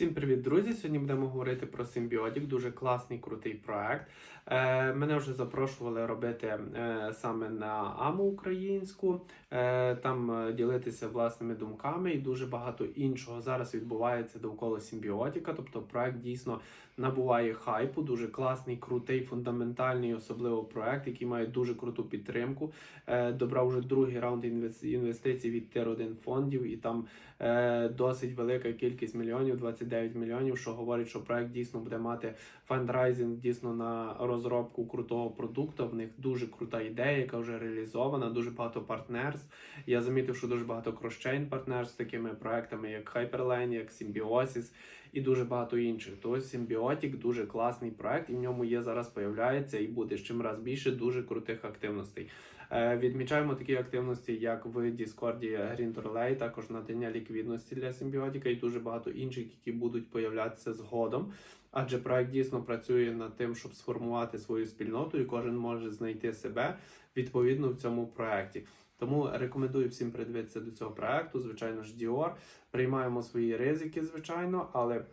Всім привіт, друзі! Сьогодні будемо говорити про Симбіотік. Дуже класний, крутий проект. Е, мене вже запрошували робити е, саме на АМУ українську, е, там е, ділитися власними думками і дуже багато іншого зараз відбувається довкола Симбіотіка. Тобто проект дійсно набуває хайпу. Дуже класний, крутий, фундаментальний, особливо проект, який має дуже круту підтримку. Е, добрав вже другий раунд інвестицій від Тир 1 фондів, і там е, досить велика кількість мільйонів, 29 мільйонів, що говорить, що проект дійсно буде мати фандрайзинг дійсно на розробку крутого продукту. В них дуже крута ідея, яка вже реалізована, дуже багато партнерств. Я замітив, що дуже багато кросчейн партнерств з такими проектами, як Hyperlane, як Symbiosis і дуже багато інших. То Symbiotic дуже класний проект, і в ньому є зараз появляється і буде чим раз більше дуже крутих активностей. Е, Відмічаємо такі активності, як в Discord Green Relay, також надання ліквідності для симбіотика і дуже багато інших, які будуть появлятися згодом. Адже проект дійсно працює над тим, щоб сформувати свою спільноту, і кожен може знайти себе відповідно в цьому проекті. Тому рекомендую всім придивитися до цього проекту. Звичайно ж, Dior. Приймаємо свої ризики, звичайно, але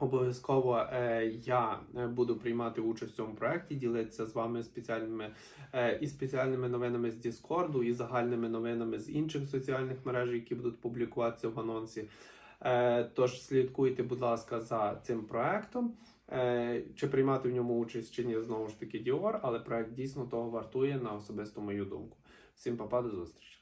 Обов'язково е, я е, буду приймати участь в цьому проєкті, ділитися з вами спеціальними е, і спеціальними новинами з Діскорду, і загальними новинами з інших соціальних мереж, які будуть публікуватися в анонсі. Е, тож слідкуйте, будь ласка, за цим проектом. Е, чи приймати в ньому участь, чи ні, знову ж таки Діор, але проект дійсно того вартує на особисту мою думку. Всім папа, до зустрічі!